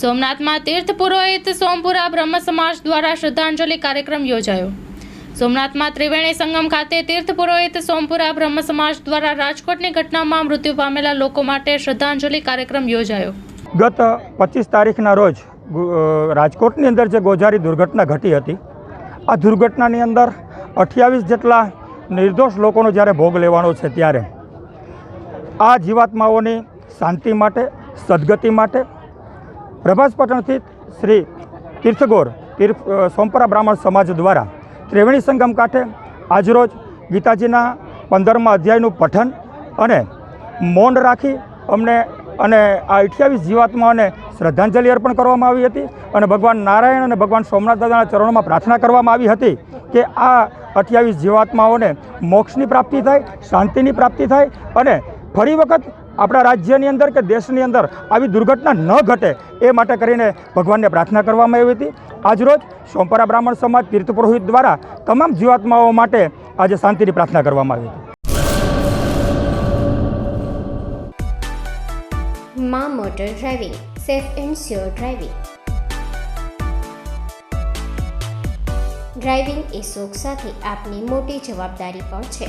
સોમનાથમાં તીર્થ પુરોહિત સોમપુરા બ્રહ્મ સમાજ દ્વારા શ્રદ્ધાંજલિ કાર્યક્રમ યોજાયો. સોમનાથમાં ત્રિવેણી સંગમ ખાતે તીર્થ પુરોહિત સોમપુરા બ્રહ્મ સમાજ દ્વારા રાજકોટની ઘટનામાં મૃત્યુ પામેલા લોકો માટે શ્રદ્ધાંજલિ કાર્યક્રમ યોજાયો. ગત પચીસ તારીખના રોજ રાજકોટની અંદર જે ગોજારી દુર્ઘટના ઘટી હતી, આ દુર્ઘટનાની અંદર અઠ્યાવીસ જેટલા નિર્દોષ લોકોનો જ્યારે ભોગ લેવાનો છે ત્યારે, આ જીવાત્માઓની શાંતિ માટે, સદગતિ માટે પ્રભાસ સ્થિત શ્રી તીર્થગોર તીર્થ સોમપરા બ્રાહ્મણ સમાજ દ્વારા ત્રિવેણી સંગમ કાંઠે આજરોજ ગીતાજીના પંદરમા અધ્યાયનું પઠન અને મૌન રાખી અમને અને આ અઠ્યાવીસ જીવાત્માઓને શ્રદ્ધાંજલિ અર્પણ કરવામાં આવી હતી અને ભગવાન નારાયણ અને ભગવાન સોમનાથ દાદાના ચરણોમાં પ્રાર્થના કરવામાં આવી હતી કે આ અઠ્યાવીસ જીવાત્માઓને મોક્ષની પ્રાપ્તિ થાય, શાંતિની પ્રાપ્તિ થાય અને ફરી વખત આપણા રાજ્યની અંદર કે દેશની અંદર આવી દુર્ઘટના ન ઘટે એ માટે કરીને ભગવાનને પ્રાર્થના કરવામાં આવી હતી. આજરોજ સોમપરા બ્રાહ્મણ સમાજ તીર્થ પુરોહિત દ્વારા તમામ જીવાત્માઓ માટે આજે શાંતિની પ્રાર્થના કરવામાં આવી હતી. માં motor driving, safe and sure driving. Driving એ શોખ સાથે આપની મોટી જવાબદારી પણ છે.